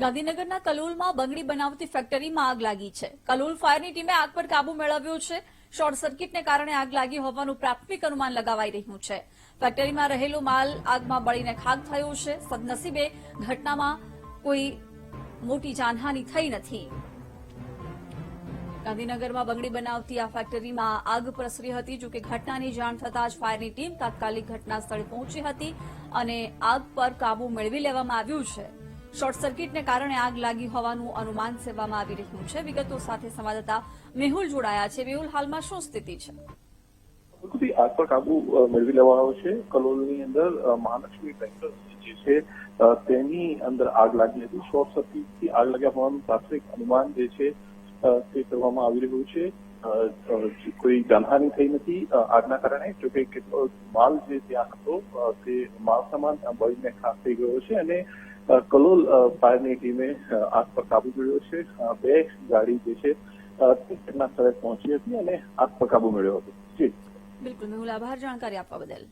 ગાંધીનગરના કલોલમાં બંગડી બનાવતી ફેક્ટરીમાં આગ લાગી છે. કલોલ ફાયરની ટીમે આગ પર કાબુ મેળવ્યો છે. શોર્ટ સર્કિટને કારણે આગ લાગી હોવાનું પ્રાથમિક અનુમાન લગાવાઈ રહ્યું છે. ફેક્ટરીમાં રહેલો માલ આગમાં બળીને ખાક થયો છે. સદનસીબે ઘટનામાં કોઈ મોટી જાનહાની થઈ નથી. ગાંધીનગરમાં બંગડી બનાવતી આ ફેક્ટરીમાં આગ પ્રસરી હતી જોકે ઘટનાની જાણ થતાં જ ફાયરની ટીમ તાત્કાલિક ઘટના સ્થળે પહોંચી હતી અને આગ પર કાબુ મેળવી લેવામાં આવ્યું છે. શોર્ટ સર્કિટને કારણે આગ લાગી હોવાનું અનુમાન સેવામાં આવી રહ્યું છે. વિગતો સાથે સંવાદદાતા મેહુલ જોડાયા છે. મેહુલ, હાલમાં શું સ્થિતિ છે? આગ પર કાબુ મેળવી લેવાનો છે. કલોલની અંદર મહાલક્ષ્મી ટ્રેક્ટર જે છે તેની અંદર આગ લાગી હતી. શોર્ટ સર્કિટથી આગ લાગ્યા હોવાનું પ્રાથમિક અનુમાન જે છે તે કરવામાં આવી રહ્યું છે. કોઈ જાનહાની થઈ નથી આગના કારણે જોકે કેટલો માલ જે ત્યાં હતો તે માલ સામાન બળીને ખાસ થઈ ગયો છે અને કલોલ ફાયરની ટીમે આગ પર કાબુ મેળવ્યો છે. બે ગાડી જે છે ઘટના સ્થળે પહોંચી હતી અને આગ પર કાબુ મેળવ્યો હતો. જી. બિલકુલ મેહુલ આભાર જાણકારી આપવા બદલ.